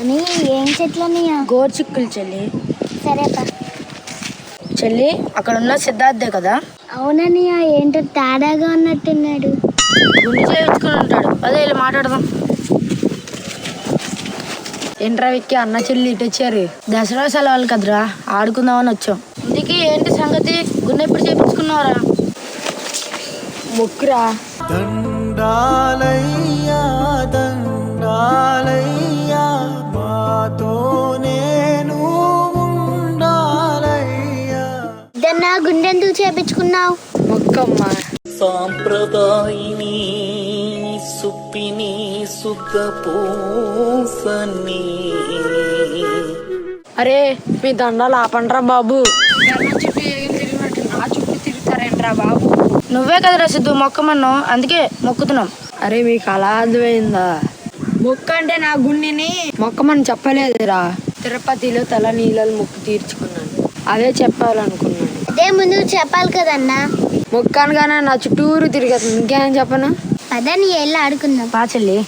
అని ఏం చెట్లనియా గోర్చిక్కులు చెల్లి. సరేపా. చెల్లి అక్కడ ఉన్న సిద్ధార్థే కదా? అవుననియా ఏంటో తేడాగా ఉన్నట్టున్నాడు గుండె చేయించుకుని ఉంటాడు. అదే వెళ్ళి మాట్లాడదాం. ఏంట్రా విక్కి అన్న చెల్లి ఇటు వచ్చారు. దసరా సెలవులు కదరా ఆడుకుందామని వచ్చాం. ఇందుకే ఏంటి సంగతి? గుండె ఎప్పుడు చేయించుకున్నావురా మొక్కురా. దండాలయ్యా గుండెందుకు చేపించుకున్నావు? మొక్కమ్మ. సాంప్రదాయిని సుప్పిని సుఖ పూసని అరే మీ దండాలు ఆపండ్రా బాబు. నా చుట్టూ తిరుగుతారేంట్రా బాబు. నువ్వే కదరా సిద్ధు మొక్కమన్ను. అందుకే మొక్కుతున్నాం. అరే మీకు అలా అర్థమైందా? మొక్క అంటే నా గుండెని. మొక్కమని చెప్పలేదురా. తిరుపతిలో తల నీళ్ళలు మొక్కు తీర్చుకున్నాను. అదే చెప్పాలనుకున్నాను అదే ముందు చెప్పాలి కదన్నా. మొక్క అనగానే నా చుట్టూరు తిరిగేస్తుంది. ఇంకేం చెప్పను? పద నీ వెళ్ళి ఆడుకుందాం. పా చెల్లి.